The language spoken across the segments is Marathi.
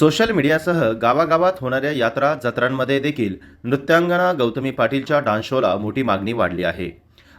सोशल मीडियासह गावागावात होणाऱ्या यात्रा जत्रांमध्ये देखील नृत्यांगना गौतमी पाटीलच्या डान्स शोला मोठी मागणी वाढली आहे.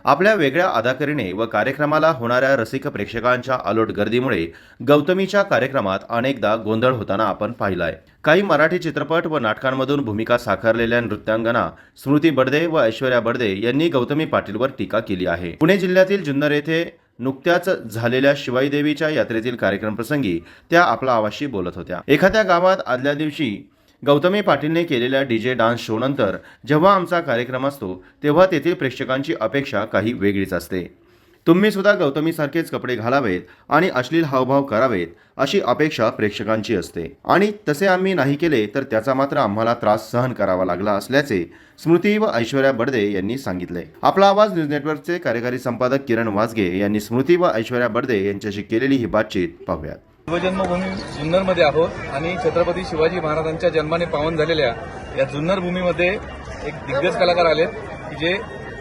आपल्या वेगळ्या अदाकरीने व कार्यक्रमाला होणाऱ्या रसिक प्रेक्षकांच्या अलोट गर्दीमुळे गौतमीच्या कार्यक्रमात अनेकदा गोंधळ होताना आपण पाहिलाय. काही मराठी चित्रपट व नाटकांमधून भूमिका साकारलेल्या नृत्यांगना स्मृती बडदे व ऐश्वर्या बडदे यांनी गौतमी पाटीलवर टीका केली आहे. पुणे जिल्ह्यातील जुन्नर येथे नुकत्याच झालेल्या शिवाईदेवीच्या यात्रेतील कार्यक्रमप्रसंगी त्या आपला आवाशी बोलत होत्या. एखाद्या गावात आदल्या दिवशी गौतमी पाटीलने केलेल्या डीजे डान्स शो नंतर जेव्हा आमचा कार्यक्रम असतो तेव्हा तेथील प्रेक्षकांची अपेक्षा काही वेगळीच असते. तुम्ही सुद्धा गौतमीसारखेच कपडे घालावेत आणि अश्लील हावभाव करावेत अशी अपेक्षा प्रेक्षकांची असते. आणि तसे आम्ही नाही केले तर त्याचा मात्र आम्हाला त्रास सहन करावा लागला असल्याचे स्मृती व ऐश्वर्या बडदे यांनी सांगितले. आपला आवाज न्यूज नेटवर्कचे कार्यकारी संपादक किरण वाजगे यांनी स्मृती व ऐश्वर्या बडदे यांच्याशी केलेली ही बातचीत पाहूयात. शिवजन्मभूमी जुन्नरमध्ये आहोत आणि छत्रपती शिवाजी महाराजांच्या जन्माने पावन झालेल्या या जुन्नर भूमीमध्ये एक दिग्गज कलाकार आले की जे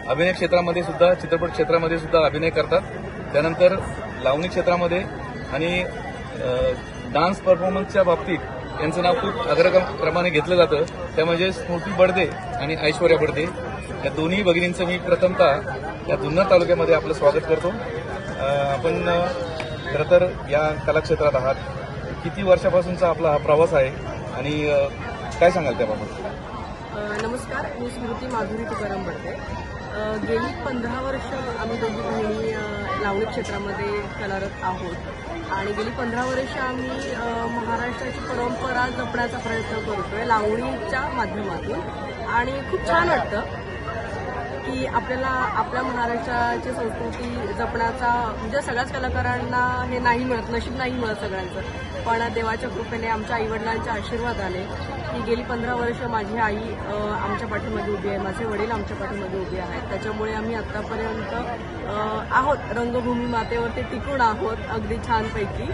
अभिनय क्षेत्रामध्ये सुद्धा चित्रपट क्षेत्रामध्ये सुद्धा अभिनय करतात. त्यानंतर लावणी क्षेत्रामध्ये आणि डान्स परफॉर्मन्सच्या बाबतीत यांचं नाव खूप अग्रक्रमाने घेतलं जातं. त्या म्हणजे स्मृती बडदे आणि ऐश्वर्या बडदे. या दोन्ही भगिनींचं मी प्रथमतः या जुन्नर तालुक्यामध्ये आपलं स्वागत करतो. आपण खरं तर या कलाक्षेत्रात आहात. किती वर्षापासूनचा आपला हा प्रवास आहे आणि काय सांगाल त्याबाबत? नमस्कार मी स्मृती माधुरी तुकाराम बडदे. गेली पंधरा वर्ष आम्ही दोघी बहिणी लावणी क्षेत्रामध्ये कलारत आहोत. आणि गेली पंधरा वर्ष आम्ही महाराष्ट्राची परंपरा जपण्याचा प्रयत्न करतोय लावणीच्या माध्यमातून. आणि खूप छान वाटतं. की आपल्याला आपल्या महाराष्ट्राची संस्कृती जपण्याचा म्हणजे सगळ्याच कलाकारांना हे नाही मिळत नशीब नाही मिळत सगळ्यांचं. पण देवाच्या कृपेने आमच्या आईवडिलांच्या आशीर्वादाने की गेली पंधरा वर्ष माझी आई आमच्या पाठीमध्ये उभी आहे. माझे वडील आमच्या पाठीमध्ये उभे आहेत. त्याच्यामुळे आम्ही आत्तापर्यंत आहोत. रंगभूमी मातेवरती टिकून आहोत अगदी छानपैकी.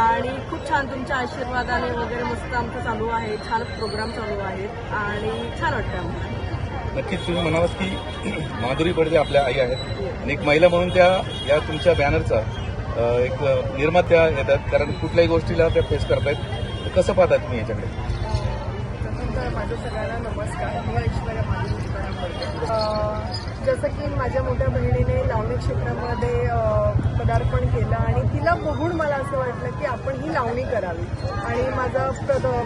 आणि खूप छान तुमच्या आशीर्वादाने वगैरे. मस्त आमचं चालू आहे. छान प्रोग्राम चालू आहेत. आणि छान वाटतं आम्हाला. नक्कीच तुम्ही म्हणालात की माधुरी बडदे आपल्या आई आहेत. आणि एक महिला म्हणून त्या या तुमच्या बॅनरचा एक निर्मात्या येतात. कारण कुठल्याही गोष्टीला त्या फेस करतायत. कसं पाहता तुम्ही याच्याकडे? तर माझं सगळ्यांना नमस्कार. मी ऐश्वर्या माधुरी तुकाराम जसं की माझ्या मोठ्या बहिणीने लावणी क्षेत्रामध्ये पदार्पण केलं आणि तिला बघून मला असं वाटलं की आपण ही लावणी करावी. आणि माझा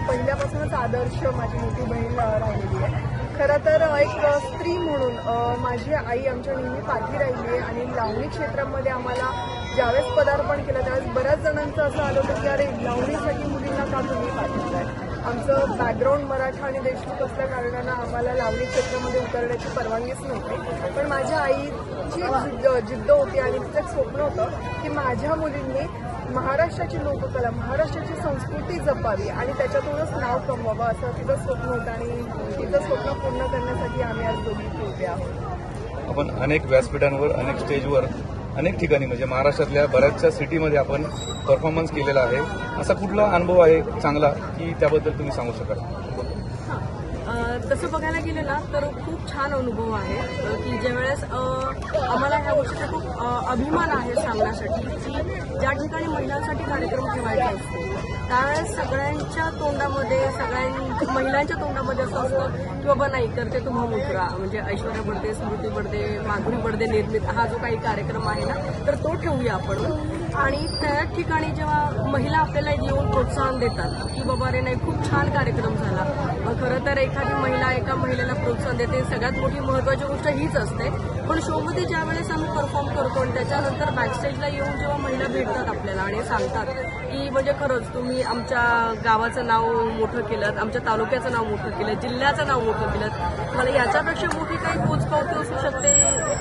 पहिल्यापासूनच आदर्श माझी मोठी बहीण राहिलेली आहे. खरं तर एक स्त्री म्हणून माझी आई आमच्या नेहमी पाठी राहिली आहे आणि लावणी क्षेत्रामध्ये आम्हाला ज्यावेळेस पदार्पण केलं त्यावेळेस बऱ्याच जणांचं असं आलं होतं की अरे लावणीसाठी मुलींना का तुम्ही पाठवताय? आमचं बॅकग्राऊंड मराठा आणि देशमुख असल्या कारणानं आम्हाला लावणी क्षेत्रामध्ये उतरण्याची परवानगीच नव्हती. पण माझ्या आईची जिद्द जिद्द होती आणि तिचं स्वप्न होतं की माझ्या मुलींनी महाराष्ट्राची लोककला महाराष्ट्राची संस्कृती जपावी आणि त्याच्यातूनच नाव कमवावं असं तिचं स्वप्न होतं आणि तिचं स्वप्न पूर्ण करण्यासाठी आम्ही आज दोन्ही उभे आहोत. आपण अनेक व्यासपीठांवर अनेक स्टेजवर अनेक ठिकाणी म्हणजे महाराष्ट्रातल्या बऱ्याचशा सिटीमध्ये आपण परफॉर्मन्स केलेला आहे. असा कुठला अनुभव आहे चांगला की त्याबद्दल तुम्ही सांगू शकाल? तसं बघायला गेलं ना तर खूप छान अनुभव आहे की ज्यावेळेस आम्हाला ह्या गोष्टीचा खूप अभिमान आहे सांगण्यासाठी की ज्या ठिकाणी महिलांसाठी कार्यक्रम ठेवायचा असतो त्यावेळेस सगळ्यांच्या तोंडामध्ये सगळ्यां महिलांच्या तोंडामध्ये असं असतं की बाबा नाही तर ते तुम्हा मुद्रा म्हणजे ऐश्वर्या बडदे स्मृती बडदे माधुरी बडदे निर्मित हा जो काही कार्यक्रम आहे ना तर तो ठेवूया आपण. आणि त्या ठिकाणी जेव्हा महिला आपल्याला येऊन प्रोत्साहन देतात की बाबा रे नाही खूप छान कार्यक्रम झाला. मग खरं तर एखादी महिला एका महिलेला प्रोत्साहन देते. सगळ्यात मोठी महत्वाची गोष्ट हीच असते. पण शोमध्ये ज्या वेळेस आम्ही परफॉर्म करतो आणि त्याच्यानंतर बॅकस्टेजला येऊन जेव्हा महिला भेटतात आपल्याला आणि सांगतात की म्हणजे खरंच तुम्ही आमच्या गावाचं नाव मोठं केलं आमच्या तालुक्याचं नाव मोठं केलं जिल्ह्याचं नाव मोठं केलं मला याच्यापेक्षा मोठी काही पोचपावती असू शकते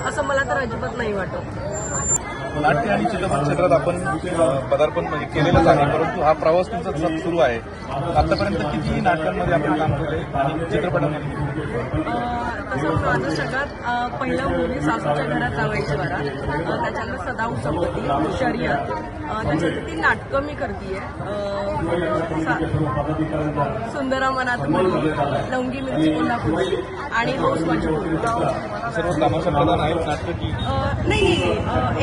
असं मला तर अजिबात नाही वाटत. नाट्य आणि चित्रपट क्षेत्रात आपण पदार्पण म्हणजे केलेलंच आहे परंतु हा प्रवास तुमचा सुरू आहे. आतापर्यंत किती नाटकांमध्ये आपण काम केलंय आणि चित्रपटांमध्ये? तसं माझं सगळ्यात पहिलं मूवी सासूच्या घरात जावायची वरा त्याच्यानंतर सदाऊ संपत्ती शर्यत. अ, त्याच्यानंतर ती नाटकं मी करते सुंदरा मनात मुली लवंगी मिरची कोल्हापूर आणि हौस माझी मुलगी. सर्व तमाशा प्रधान आहेत नाट्य की? अ, नाही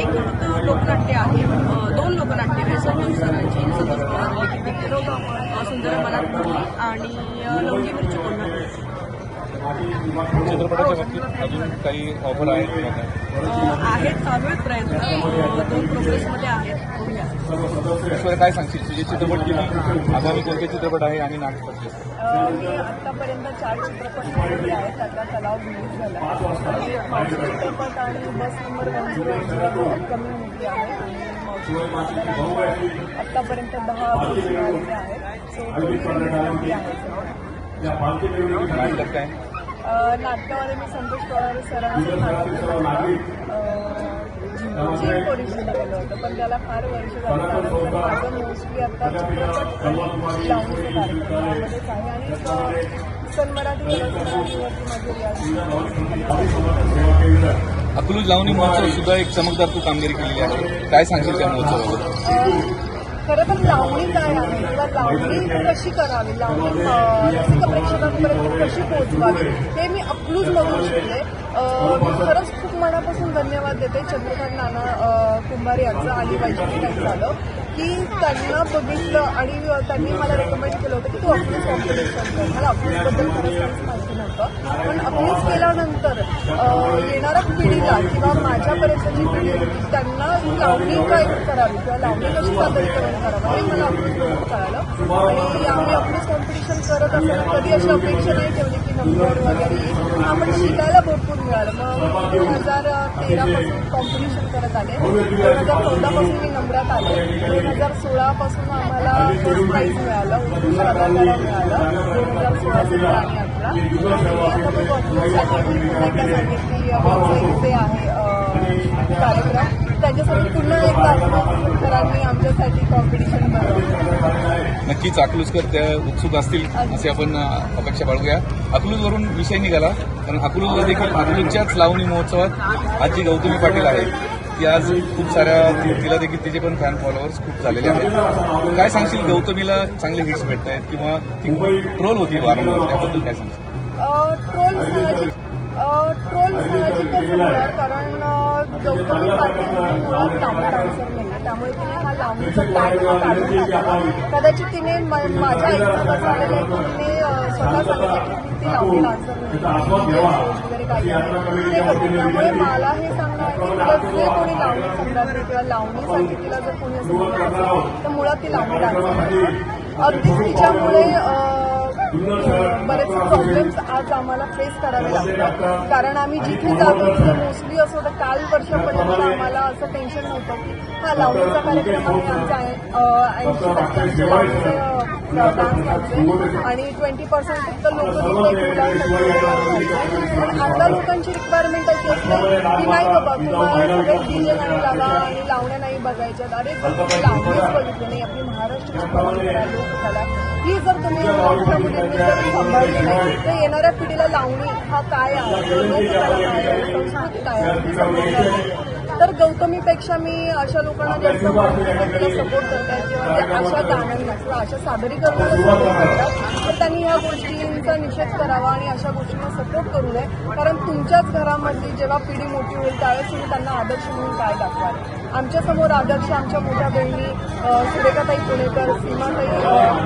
एक लोकनाट्य आहे. दोन लोकनाट्य आहे संतोष सरांची संतोष अ, सुंदर मनात भरली आणि लवंगी मिरची चित्रपटाच्या बाबतीत अजून काही ऑफर आहेत आहेत चालू आहेत प्रयत्न. दोन आहेत. काय सांगशील? तुझे चित्रपट किती? आगामी कोणते चित्रपट आहे आणि नाटक? आतापर्यंत चार चित्रपट पाहिलेले आहेत. त्याचा तलाव रिलीज झाला आणि मावशी चित्रपट आणि bus number one zero eight upcoming movie आहे. आणि मावशी आतापर्यंत दहा आहेत. सो movie आहे नाटक काय? नाटकामध्ये मी संतोष पवार सरांचं नाटक जिंक ओरिजिनल केलं होतं पण त्याला फार वर्ष झाली त्यानंतर माझं मोस्टली आता चित्रपट आणि लावणीचे कार्यक्रम यामध्येच आहे आणि अ, सन मराठी कलासंग्रहावरती माझे रियाज अकलूज लावणी महोत्सव सुद्धा एक चमकदार तू कामगिरी केलेली आहे. काय सांगशील त्या महोत्सवाबद्दल खरं तर लावणी काय आहे? किंवा लावणी कशी करावी? लावणी रसिक प्रेक्षकांपर्यंत कशी पोहोचवावी? हे मी अकलूजमधून शिकले. मी खरंच खूप मनापासून धन्यवाद देते चंद्रकांत नाना कुंभार यांचं आणि वैशाली झालं की त्यांना बघितलं आणि त्यांनी मला रेकमेंड केलं होतं की तू अकलूज कॉम्पिटिशन कर. मला अकलूजबद्दल खरंच काहीच माहिती नव्हतं. पण अकलूज केल्यानंतर येणारा येणाऱ्या किंवा किंवा माझ्यापर्यंतची पिढी म्हणजे त्यांना लावणी काय करावी किंवा लावणी कशी सादरीकरण करावं हे मला अकलूजबद्दल कळालं. आणि आम्ही अकलूज कॉम्पिटिशन करत असताना कधी अशी अपेक्षा नाही ठेवली की नंबर वगैरे येईल. आपण शिकायला भरपूर मिळालं. मग दोन हजार तेरापासून कॉम्पिटिशन करत आले. दोन हजार चौदापासून मी नंबरात आले. दोन हजार सोळापासून आम्हाला फर्स्ट प्राईज मिळालं. उत्कृष्ट अदाकारा मिळालं. दोन हजार सोळा सतरा आणि जे आहे कार्यक्रम त्याच्यासाठी पुन्हा एकदा आमच्यासाठी कॉम्पिटिशन नक्कीच अकलूजकर त्या उत्सुक असतील असे आपण अपेक्षा बाळगूया. अकलूजवरून विषय निघाला कारण अकलूजला देखील अकलूजच्याच लावणी महोत्सवात आजी गौतमी पाटील आहे ती आज खूप साऱ्या तिला देखील तिचे पण फॅन फॉलोअर्स खूप झालेले आहेत. काय सांगशील? गौतमीला चांगले हिट्स भेटत आहेत किंवा ती ट्रोल होती वारंवार त्याबद्दल काय सांगशील? ट्रोल ट्रोल कारण गौतमी मुळात लावणी डान्सर नाही त्यामुळे तिने हा लावणीचा टॅग काढून कदाचित तिने माझ्या आईचं कसं झालेलं आहे की तिने स्वतः सांगितलं की ती लावणी डान्सर नाही त्यामुळे मला हे सांगणं आहे की तिला जे कोणी लावणी संग्राम किंवा लावणीसाठी तिला जर कोणी असं तर मुळात ती लावणी डान्सर अगदीच तिच्यामुळे बरेचसे प्रॉब्लेम्स आज आम्हाला फेस करावे लागतात. कारण आम्ही जिथे जातो तिथे मोस्टली असं होतं काल वर्षापर्यंत आम्हाला असं टेन्शन नव्हतं की हा लावणीचा कार्यक्रम आमचा ऐंशी टक्के डान्स आणि ट्वेंटी पर्सेंट फक्त लोक आता लोकांची रिक्वायरमेंट अशी असते की नाही बाबा तुम्हाला सगळे डीजे नाही लावा आणि लावण्या नाही बघायच्यात. अरे लावणीच बघितलं नाही. आपली महाराष्ट्राची परंपरा ही जर तुम्ही मोठ्या मुलींनी जर सांभाळली नाही तर येणाऱ्या पिढीला लावणी हा काय आहे? लोककला काय आहे? संस्कृती काय आहे? तर गौतमीपेक्षा मी अशा लोकांना जास्त सपोर्ट करतात किंवा अशा गाण्यांना किंवा अशा सादरीकरणाला सपोर्ट करतात. तर त्यांनी ह्या गोष्टींचा निषेध करावा आणि अशा गोष्टींना सपोर्ट करू नये. कारण तुमच्याच घरामधली जेव्हा पिढी मोठी होईल त्यावेळेस तुम्ही त्यांना आदर्श म्हणून काय दाखवाल? आमच्यासमोर आदर्श आमच्या मोठ्या बहिणी सुरेखाताई पुणेकर सीमाताई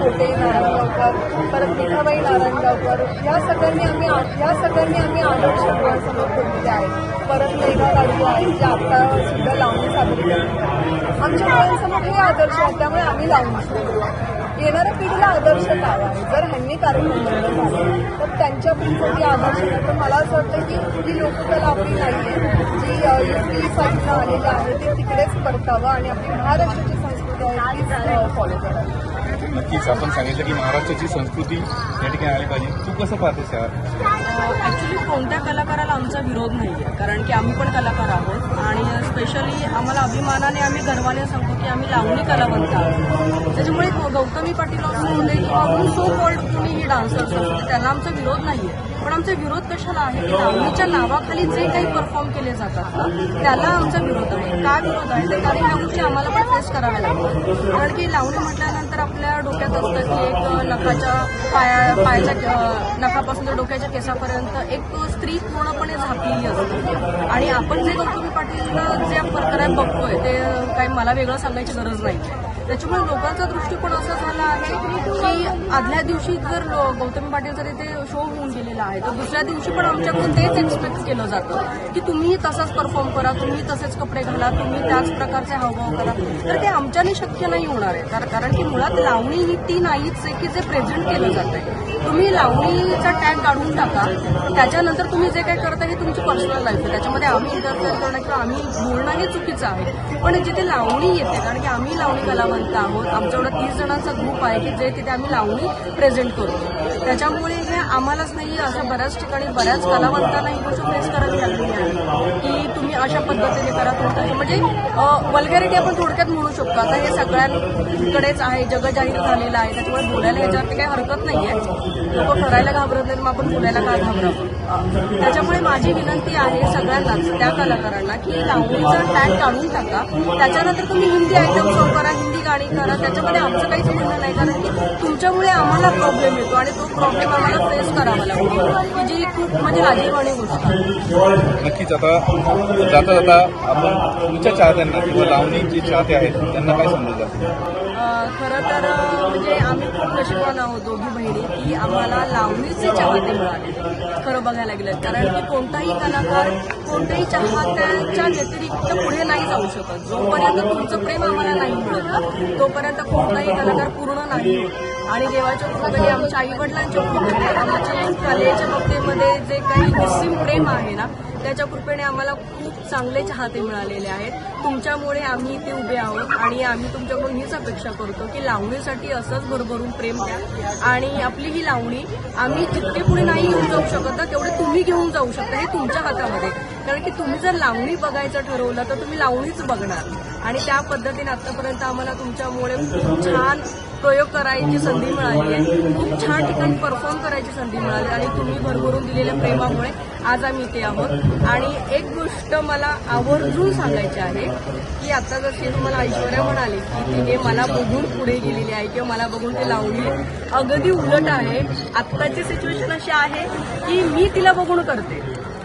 खोटे नारायणगावकर परत मिठाबाई नारायणगावकर ह्या सगळ्यांनी आम्ही ह्या सगळ्यांनी आम्ही आदर्श डोळ्यासमोर ठेवलेले आहेत परत मेघा काढली आहे जे आता सुद्धा लावणी साजरी करतात. आमच्या डोळ्यांसमोर हे आदर्श आहेत त्यामुळे आम्ही लावणी येणाऱ्या पिढीला आदर्श काय आहे जर ह्यांनी कार्यक्रम झाले तर त्यांच्या पिढीसाठी आदर्श काय तर मला असं वाटतं की ही लोककला आपली नाही आहे जी युपी साईडनं आलेली आहे ते तिकडेच परतावं आणि आपली महाराष्ट्राची संस्कृती आहे तीच फॉलो करावी नक्कीच. आपण सांगितलं की महाराष्ट्राची संस्कृती या ठिकाणी आली पाहिजे. तू कसं पाहतेस कोणत्या कलाकाराला आमचा विरोध नाही आहे कारण की आम्ही पण कलाकार आहोत. आणि स्पेशली आम्हाला अभिमानाने आम्ही गर्वाने सांगतो की आम्ही लावणी कलावंत आहोत. त्याच्यामुळे गौतमी पाटील असू दे किंवा सो कॉल्ड कोणीही डान्सर्स त्यांना आमचा विरोध नाही आहे पण आमचा विरोध कशाला आहे? की लावणीच्या नावाखाली जे काही परफॉर्म केले जातात ना त्याला आमचा विरोध आहे. का विरोध आहे? ते कारण ह्या गोष्टी आम्हाला पण फेस कराव्या लागतात. कारण की लावणी म्हटल्यानंतर आपल्या डोक्यात असतं की एक नखाच्या पाया पायाच्या नखापासून तर डोक्याच्या केसापर्यंत एक स्त्री पूर्णपणे झाकलेली असते. आणि आपण जे गौतमी पाटील जे प्रकारात बघतोय ते काही मला वेगळं सांगायची गरज नाही त्याच्यामुळे लोकांचा दृष्टिकोन असा झाला आहे की आदल्या दिवशी जर लो- गौतमी पाटीलचा जर इथे शो होऊन गेलेला आहे. तर दुसऱ्या दिवशी पण आमच्याकडून तेच एक्सपेक्ट केलं जातं की तुम्ही तसाच परफॉर्म करा तुम्ही तसेच कपडे घाला तुम्ही त्याच प्रकारचे हावभाव करा. तर ते आमच्याने शक्य नाही होणार आहे. कारण- कारण की मुळात लावणी ही ती नाहीच आहे की जे प्रेझेंट केलं जात आहे तुम्ही लावणीचा टॅग काढून टाका त्याच्यानंतर तुम्ही जे काही करता हे तुमची पर्सनल लाईफ आहे. त्याच्यामध्ये आम्ही इंटरफेअर करणं किंवा आम्ही बोलणं हे चुकीचं आहे. पण जिथे लावणी येते कारण की आम्ही लावणी कलावंत आहोत. आमच्याकडं तीस जणांचा ग्रुप आहे की जे तिथे आम्ही लावणी प्रेझेंट करतो. त्याच्यामुळे हे आम्हालाच नाही अशा बऱ्याच ठिकाणी बऱ्याच कलावंतांना ही गोष्ट फेस करावी लागलेली आहे. की तुम्ही अशा पद्धतीने करत होता हे म्हणजे वल्गॅरिटी आपण थोडक्यात म्हणू शकतो. आता हे सगळ्यांकडेच आहे जग जाहीर झालेलं आहे त्याच्यामुळे बोलायला ह्याच्यावरती काही हरकत नाही आहे लोक करायला घाबरत नाही मग आपण बोलायला का घाबरावं? त्याच्यामुळे माझी विनंती आहे सगळ्यांनाच त्या कलाकारांना की लावणीचा टॅग काढून टाका. त्याच्यानंतर तुम्ही हिंदी आयटम शो करा हिंदी आणि करा. त्याच्यामध्ये आमचं काहीच म्हणणं नाही. कारण की तुमच्यामुळे आम्हाला प्रॉब्लेम येतो आणि तो प्रॉब्लेम आम्हाला फेस करावा लागतो. की जी खूप म्हणजे लाजीरवाणी गोष्ट नक्कीच आता जाता जाता आपण तुमच्या चाहत्यांना किंवा लावणी चाहते आहेत त्यांना काय समजलं अ, खरं तर म्हणजे आम्ही खूप नशिबान आहोत दोघी बहिणी की आम्हाला लावणीचे चाहते मिळाले. खरं बघायला गेलं कारण की कोणताही कलाकार कोणत्याही चाहत्यांच्या व्यतिरिक्त पुढे नाही जाऊ शकत. जोपर्यंत तुमचं प्रेम आम्हाला नाही मिळत तोपर्यंत कोणताही कलाकार पूर्ण नाही आणि देवाच्या कृपेने आमच्या आई वडिलांच्या कृपेने आमच्या कलेच्या बाबतीमध्ये जे काही मुस्लिम प्रेम आहे ना त्याच्या कृपेने आम्हाला खूप चांगले चाहते मिळालेले आहेत. तुमच्यामुळे आम्ही इथे उभे आहोत आणि आम्ही तुमच्याकडून हीच अपेक्षा करतो की लावणीसाठी असंच भरभरून प्रेम द्या. आणि आपली ही लावणी आम्ही जितके पुढे नाही घेऊन जाऊ शकत ना तेवढे तुम्ही घेऊन जाऊ शकता हे तुमच्या हातामध्ये. कारण की तुम्ही जर लावणी बघायचं ठरवलं तर तुम्ही लावणीच बघणार. आणि त्या पद्धतीने आतापर्यंत आम्हाला तुमच्यामुळे खूप छान प्रयोग करायची संधी मिळाली आहे. खूप छान ठिकाणी परफॉर्म करायची संधी मिळाली आणि तुम्ही भरभरून दिलेल्या प्रेमामुळे आज आम्ही इथे आहोत. आणि एक गोष्ट मला आवर्जून सांगायची आहे की आता जशी तुम्हाला ऐश्वर्या म्हणाले की तिने मला बघून पुढे गेलेली आहे किंवा मला बघून ते लावली अगदी उलट आहे आत्ताची सिच्युएशन अशी आहे की मी तिला बघून करते.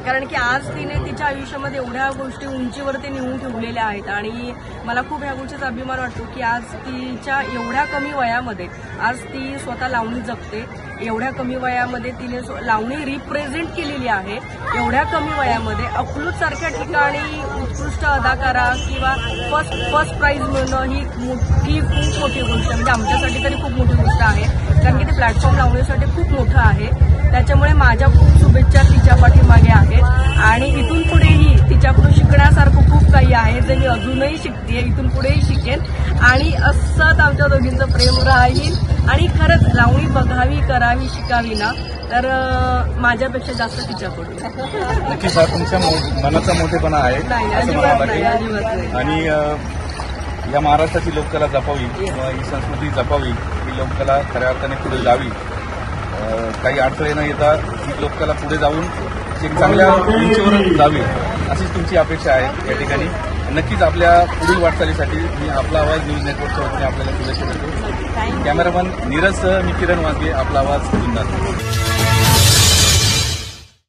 कारण की आज तिने तिच्या आयुष्यामध्ये एवढ्या गोष्टी उंचीवरती नेऊन ठेवलेल्या आहेत. आणि मला खूप ह्या गोष्टीचा अभिमान वाटतो की आज तिच्या एवढ्या कमी वयामध्ये आज ती स्वतः लावणी जगते एवढ्या कमी वयामध्ये तिने लावणी रिप्रेझेंट केलेली आहे. एवढ्या कमी वयामध्ये अकलूज सारख्या ठिकाणी उत्कृष्ट अदाकारा किंवा फर्स्ट फर्स्ट प्राईज मिळणं ही मोठी खूप मोठी गोष्ट म्हणजे आमच्यासाठी तरी खूप मोठी गोष्ट आहे. कारण की ते प्लॅटफॉर्म लावण्यासाठी खूप मोठं आहे. त्याच्यामुळे माझ्या खूप शुभेच्छा तिच्या पाठीमागे आहेत. आणि इथून पुढेही तिच्याकडून शिकण्यासारखं खूप काही आहे जे मी अजूनही शिकते इथून पुढेही शिकेन. आणि असंच आमच्या दोघींचं प्रेम राहील. आणि खरंच लावणी बघावी करावी शिकावी ना तर माझ्यापेक्षा जास्त तिच्याकडून. नक्कीच हा तुमच्या मनाचा मोठेपणा आहे. असं मला वाटते. आणि या महाराष्ट्राची लोककला जपावी किंवा ही संस्कृती जपावी लोककला खऱ्या अर्थाने पुढे जावी. काही अडथळे न येता ही लोककला पुढे जाऊन एक चांगल्या उंचीवर जावी अशीच तुमची अपेक्षा आहे या ठिकाणी. नक्कीच आपल्या पुढील वाटचालीसाठी मी आपला आवाज न्यूज नेटवर्कच्या वतीने आपल्याला शुभेच्छा देतो कॅमेरामन नीरजसह मी किरण वाजगे आपला आवाज जुन्नर